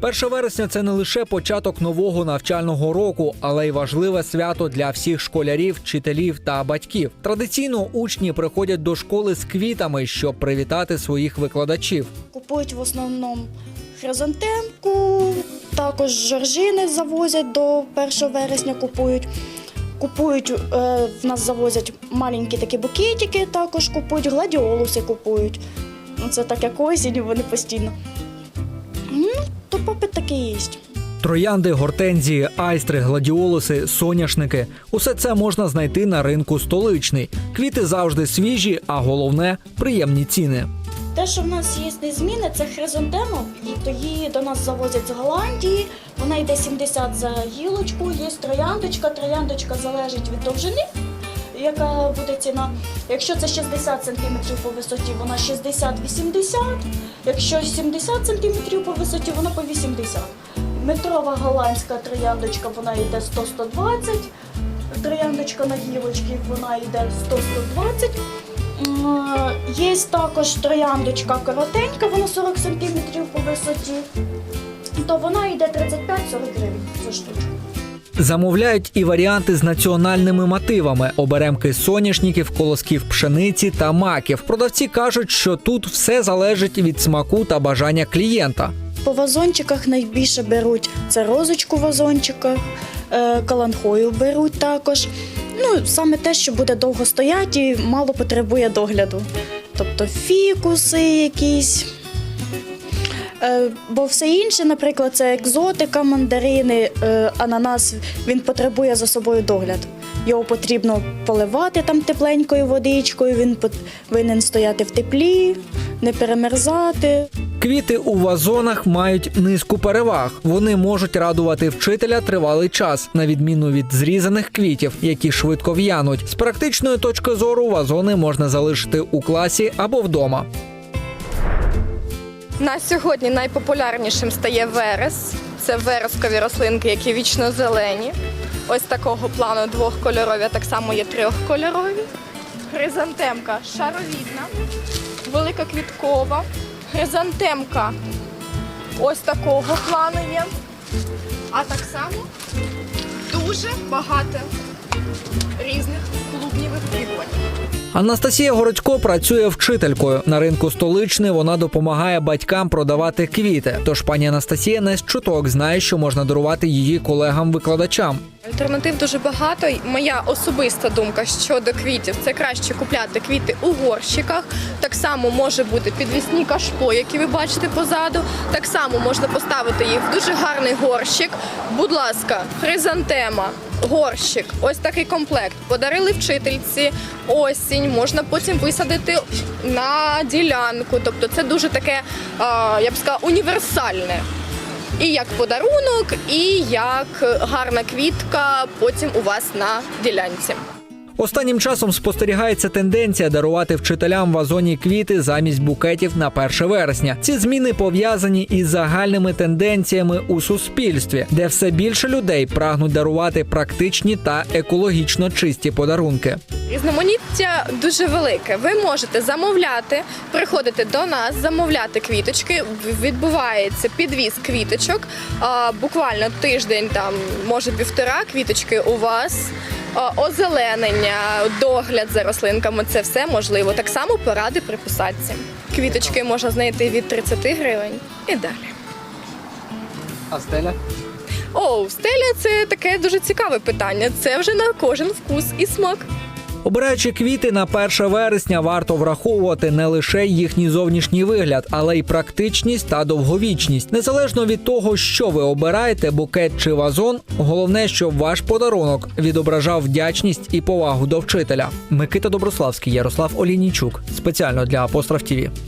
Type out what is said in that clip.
1 вересня це не лише початок нового навчального року, але й важливе свято для всіх школярів, вчителів та батьків. Традиційно учні приходять до школи з квітами, щоб привітати своїх викладачів. Купують в основному хризантемку, також жоржини завозять до 1 вересня. Купують. Купують, е, в нас завозять маленькі такі букетики, також купують, гладіолуси купують. Ну, Це так як осінь, вони постійно. Попит такий є. Троянди, гортензії, айстри, гладіолуси, соняшники усе це можна знайти на ринку столичний. Квіти завжди свіжі, а головне приємні ціни. Те, що в нас є незмінне, це хризантема, то її до нас завозять з Голландії. Вона йде 70 за гілочку, є трояндочка. Трояндочка залежить від довжини, яка буде ціна. Якщо це 60 см по висоті, вона 60-80. Якщо 70 см по висоті, вона по 80. Метрова голландська трояндочка, вона йде 100-120. Трояндочка на гілочці, вона йде 100-120. М, Є також трояндочка коротенька, вона 40 см по висоті. То вона йде 35-40 гривень за штучку. Замовляють і варіанти з національними мотивами: оберемки соняшників, колосків пшениці та маків. Продавці кажуть, що тут все залежить від смаку та бажання клієнта. По вазончиках найбільше беруть це розочку в вазончиках, е, каланхою беруть також. Ну, саме те, що буде довго стояти і мало потребує догляду. Тобто фікуси якісь. Е, Бо все інше, наприклад, це екзотика, мандарини, е, ананас, він потребує за собою догляд. Його потрібно поливати там тепленькою водичкою, він повинен стояти в теплі, не перемерзати. Квіти у вазонах мають низку переваг. Вони можуть радувати вчителя тривалий час, на відміну від зрізаних квітів, які швидко в'януть. З практичної точки зору вазони можна залишити у класі або вдома. На сьогодні найпопулярнішим стає верес. Це верескові рослинки, які вічно зелені. Ось такого плану двохкольорові, а так само є трьохкольорові. Хризантемка шаровідна, великоквіткова. Хризантемка ось такого плану є. А так само дуже багато різних клубнівих квіток. Анастасія Городько працює вчителькою. На ринку столичний вона допомагає батькам продавати квіти. Тож пані Анастасія не з чуток знає, що можна дарувати її колегам-викладачам. Альтернатив дуже багато. Моя особиста думка щодо квітів це краще купляти квіти у горщиках. Так само може бути підвісні кашпо, які ви бачите позаду. Так само можна поставити їх в дуже гарний горщик. Будь ласка, хризантема, горщик, ось такий комплект. Подарили вчительці осінь, можна потім висадити на ділянку. Тобто це дуже таке, я б сказала, універсальне. І як подарунок, і як гарна квітка потім у вас на ділянці. Останнім часом спостерігається тенденція дарувати вчителям вазоні квіти замість букетів на 1 вересня. Ці зміни пов'язані із загальними тенденціями у суспільстві, де все більше людей прагнуть дарувати практичні та екологічно чисті подарунки. Різноманіття дуже велике. Ви можете замовляти, приходити до нас, замовляти квіточки. Відбувається підвіз квіточок. Буквально тиждень, там може півтора квіточки у вас. А, Озеленення, догляд за рослинками це все можливо. Так само поради при посадці. Квіточки можна знайти від 30 гривень і далі. А стеля? О, стеля це таке дуже цікаве питання. Це вже на кожен вкус і смак. Обираючи квіти на 1 вересня, варто враховувати не лише їхній зовнішній вигляд, але й практичність та довговічність. Незалежно від того, що ви обираєте, букет чи вазон, головне, щоб ваш подарунок відображав вдячність і повагу до вчителя. Микита Доброславський, Ярослав Олінійчук, Спеціально для Апостроф ТІВІ.